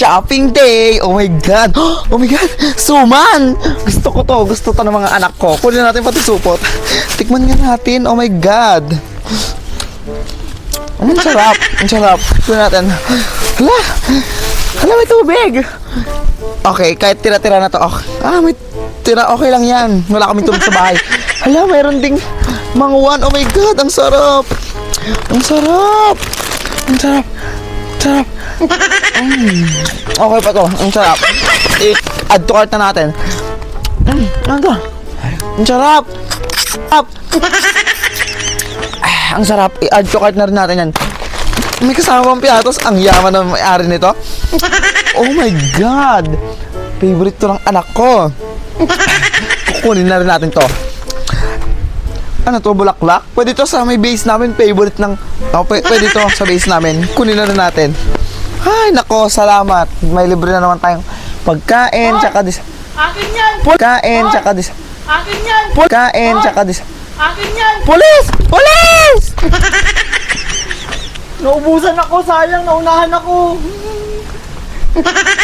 shopping day! Oh my God! Oh my God! Suman! Gusto ko to. Gusto to ng mga anak ko. Kunin natin pati supot. Tikman nga natin. Oh my God! Mm, Ang sarap. Ang sarap. Kunin natin. Hala! Hala, may tubig! Okay, kahit tira-tira na to. Okay. Ah, may tira. Okay lang yan. Wala kaming tubig sa bahay. Hala, mayroon ding manguwan. Oh my God, ang sarap! Ang sarap! Ang sarap! Sarap! Mm. Okay pa to. Ang sarap. I-add to cart na natin. Mm, ano to? Ang sarap! Sarap! Ah, ang sarap. I-add to cart na rin natin yan. May kasama pang piatos. Ang yaman ng may-ari nito. Oh my God! Favorite to ng anak ko. Kukunin na rin natin to. Ano to, bulaklak? Pwede to sa may base namin. Favorite ng... Oh, pwede, pwede to sa base namin. Kunin na rin natin. Ay, nako, salamat. May libre na naman tayong pagkain, tsaka dis... Akin yan! Pagkain, tsaka dis... Akin yan! Pagkain, tsaka dis... Akin yan! Police! Police! Naubusan ako, sayang, naunahan ako.